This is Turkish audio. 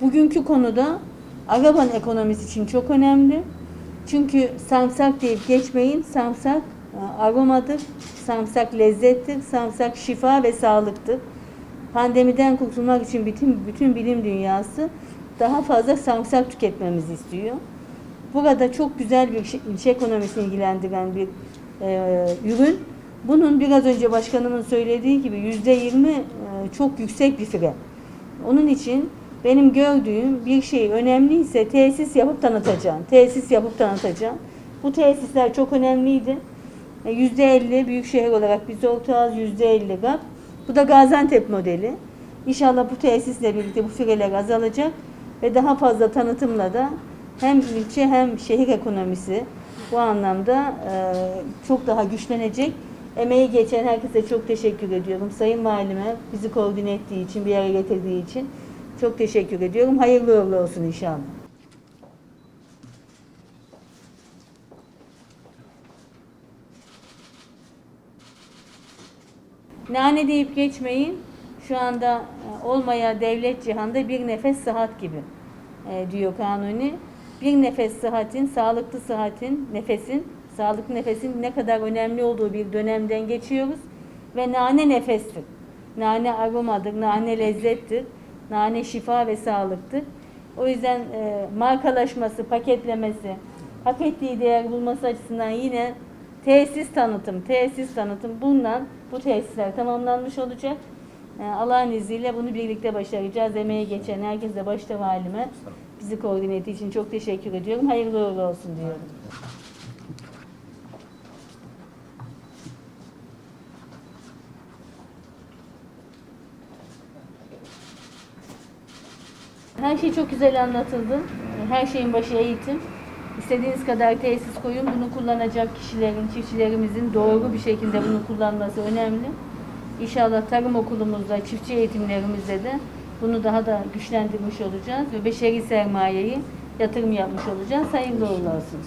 bugünkü konuda araban ekonomisi için çok önemli. Çünkü samsak deyip geçmeyin. Samsak e, aromadır, samsak lezzettir, samsak şifa ve sağlıktır. Pandemiden kurtulmak için bütün, bütün bilim dünyası daha fazla samsak tüketmemizi istiyor. Burada çok güzel bir ilçe ekonomisini ilgilendiren bir e, ürün. Bunun biraz önce başkanımın söylediği gibi yüzde yirmi e, çok yüksek bir fire. Onun için benim gördüğüm bir şey önemliyse tesis yapıp tanıtacağım. Tesis yapıp tanıtacağım. Bu tesisler çok önemliydi. E, Yüzde elli büyük şehir olarak biz. Yüzde elli GAP. Bu da Gaziantep modeli. İnşallah bu tesisle birlikte bu fireler azalacak ve daha fazla tanıtımla da hem ilçe hem şehir ekonomisi bu anlamda e, çok daha güçlenecek. Emeği geçen herkese çok teşekkür ediyorum. Sayın Valime bizi koordine ettiği için, bir yere getirdiği için çok teşekkür ediyorum. Hayırlı uğurlu olsun inşallah. Nane deyip geçmeyin. Şu anda e, olmaya devlet cihanda bir nefes sıhhat gibi e, diyor kanuni. Bir nefes sıhhatin, sağlıklı sıhhatin, nefesin, sağlıklı nefesin ne kadar önemli olduğu bir dönemden geçiyoruz. Ve nane nefestir. Nane aromadır, nane lezzettir, nane şifa ve sağlıktır. O yüzden e, markalaşması, paketlemesi, hak ettiği değer bulması açısından yine tesis tanıtım, tesis tanıtım bundan bu tesisler tamamlanmış olacak. E, Allah'ın izniyle bunu birlikte başaracağız. Emeği geçen herkese başta valime bizi koordine ettiği için çok teşekkür ediyorum. Hayırlı uğurlu olsun diyorum. Her şey çok güzel anlatıldı. Her şeyin başı eğitim. İstediğiniz kadar tesis koyun. Bunu kullanacak kişilerin, çiftçilerimizin doğru bir şekilde bunu kullanması önemli. İnşallah tarım okulumuzda, çiftçi eğitimlerimizde de bunu daha da güçlendirmiş olacağız ve beşeri sermayeyi yatırım yapmış olacağız. Hayırlı olsun.